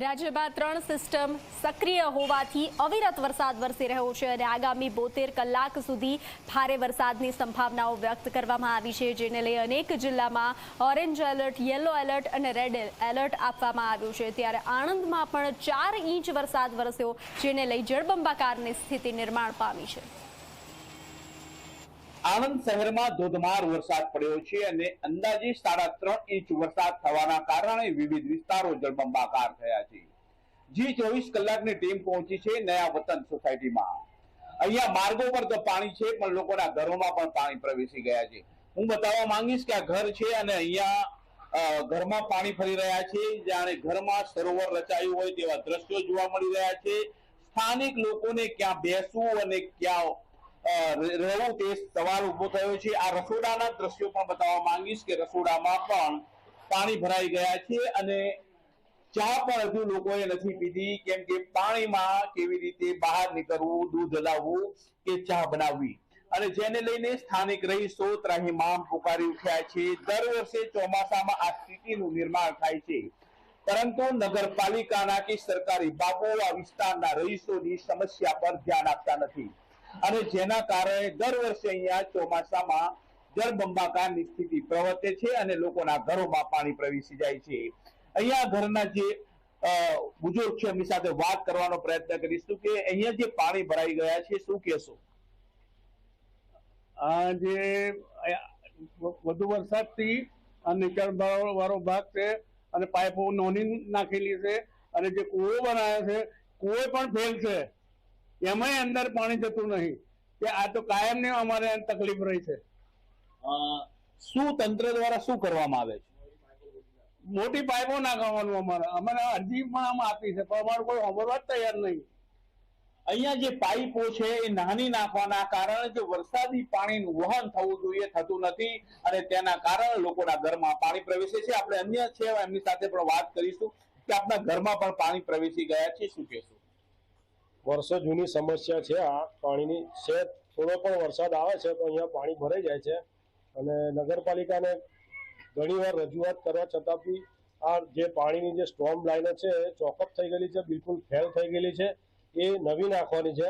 રાજ્યમાં ત્રણ સિસ્ટમ સક્રિય હોવાથી અવિરત વરસાદ વરસી રહ્યો છે અને આગામી બોતેર કલાક સુધી ભારે વરસાદની સંભાવનાઓ વ્યક્ત કરવામાં આવી છે, જેને લઈ અનેક જિલ્લામાં ઓરેન્જ એલર્ટ, યલો એલર્ટ અને રેડ એલર્ટ આપવામાં આવ્યું છે. ત્યારે આણંદમાં પણ ચાર ઇંચ વરસાદ વરસ્યો, જેને લઈ જળબંબાકારની સ્થિતિ નિર્માણ પામી છે. આણંદ શહેરમાં ધોધમાર વરસાદ પડ્યો છે અને અંદાજે સાડા ત્રણ ઇંચ વરસાદ થવાના કારણે વિવિધ વિસ્તારો જળબંબાકાર થયા છે. જી ચોવીસ કલાકની ટીમ પહોંચી છે નયા વતન સોસાયટીમાં. અહીંયા માર્ગો પર તો પાણી છે, પણ લોકોના ઘરોમાં પણ પાણી પ્રવેશી ગયા છે. હું બતાવવા માંગીશ કે આ ઘર છે અને અહીંયા ઘરમાં પાણી ફરી રહ્યા છે. જાણે ઘરમાં સરોવર રચાયું હોય તેવા દ્રશ્યો જોવા મળી રહ્યા છે. સ્થાનિક લોકોને ક્યાં બેસવું અને ક્યાં રહેવું તે સવાલ ઊભો થયો છે. આ રસોડાના દ્રશ્યો પણ બતાવવા માંગીશ કે રસોડામાં પણ પાણી ભરાઈ ગયા છે અને ચા પણ હજુ લોકોએ નથી પીધી. કેમ કે પાણીમાં કેવી રીતે બહાર નીકળવું, દૂધ લાવવું કે ચા બનાવવી? અને જેને લઈને સ્થાનિક રહીશો ત્રાહિમામ પુકારી ઉઠ્યા છે. દર વર્ષે ચોમાસામાં આ સ્થિતિનું નિર્માણ થાય છે. પરંતુ નગરપાલિકાના કે સરકારી બાબો આ વિસ્તારના રહીશોની સમસ્યા પર ધ્યાન આપતા નથી. અને જેના કારણે દર વર્ષે અહીંયા ચોમાસામાં જળબંબાકારની સ્થિતિ પ્રવર્તે છે અને લોકોના ઘરોમાં પાણી પ્રવેશી જાય છે. અહીંયા ઘરના જે બુજુર્ગ છે, એમની સાથે વાત કરવાનો પ્રયત્ન કરીશું કે અહીંયા જે પાણી ભરાઈ ગયા છે, શું કહેશો? આ જે વધુ વરસાદથી નીચાણ વાળો ભાગ છે અને પાઇપો નોની નાખેલી છે અને જે કૂવો બનાવ્યો છે, કૂવો પણ ફેલ છે. એમાંય અંદર પાણી જતું નહીં. કે આ તો કાયમની અમારે તકલીફ રહી છે. શું તંત્ર દ્વારા શું કરવામાં આવે છે? મોટી પાઇપો નાખવાનું અમારે. અમારે અરજી પણ આમ આપી છે પણ અમારું કોઈ સાંભળવા તૈયાર નહીં. અહીંયા જે પાઇપો છે એ નાની નાખવાના કારણે જે વરસાદી પાણીનું વહન થવું જોઈએ થતું નથી. અને તેના કારણે લોકોના ઘરમાં પાણી પ્રવેશે છે. આપણે અન્ય છે એમની સાથે પણ વાત કરીશું કે આપના ઘરમાં પણ પાણી પ્રવેશી ગયા છે. શું કહેશું? વર્ષો જૂની સમસ્યા છે, આ પાણીની છે, થોડો પણ વરસાદ આવે છે, તો અહીંયા પાણી ભરાઈ જાય છે. અને નગરપાલિકાને ઘણીવાર રજૂઆત કરવા છતાં બી આ જે પાણીની જે સ્ટ્રોમ લાઈનો છે, એ ચોકઅપ થઈ ગયેલી છે, બિલકુલ ફેલ થઈ ગયેલી છે, એ નવી નાખવાની છે.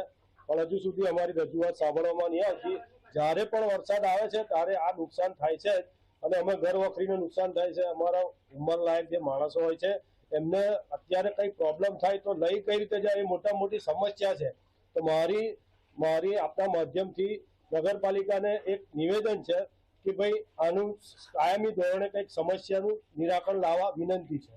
પણ હજુ સુધી અમારી રજૂઆત સાંભળવામાં નહીં આવતી. જ્યારે પણ વરસાદ આવે છે, ત્યારે આ નુકસાન થાય છે અને અમે ઘર વખરીને નુકસાન થાય છે. અમારા ઉંમરલાયક જે માણસો હોય છે એમને અત્યારે કઈ પ્રોબ્લેમ થાય તો લઈ કઈ રીતે જાય એ મોટા મોટી સમસ્યા છે. તો મારી મારી આપણા માધ્યમથી નગરપાલિકાને એક નિવેદન છે કે ભાઈ આનું કાયમી ધોરણે કંઈક સમસ્યાનું નિરાકરણ લાવવા વિનંતી છે.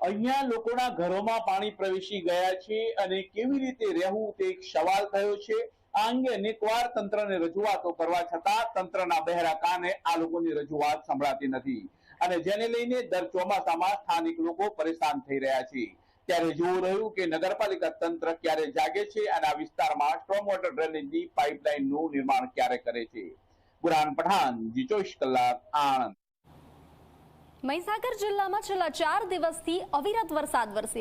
અહીંયા લોકોના ઘરોમાં પાણી પ્રવેશી ગયા છે અને કેવી રીતે રહેવું તે એક સવાલ થયો છે. આ અંગે અનેકવાર તંત્રને રજૂઆતો કરવા છતાં તંત્રના બહેરા કાને આ લોકોની રજૂઆત સંભળાતી નથી. અને જેને લઈને દર ચોમાસામાં સ્થાનિક લોકો પરેશાન થઈ રહ્યા છે. ત્યારે જોવું રહ્યું કે નગરપાલિકા તંત્ર ક્યારે જાગે છે અને આ વિસ્તારમાં સ્ટ્રોંગ વોટર ડ્રેનેજની પાઇપલાઇનનું નિર્માણ ક્યારે કરે છે. બુરાન પઠાણ, જી કલાક, આણંદ. મહીસાગર જિલ્લામાં છેલ્લા ચાર દિવસથી અવિરત વરસાદ વરસી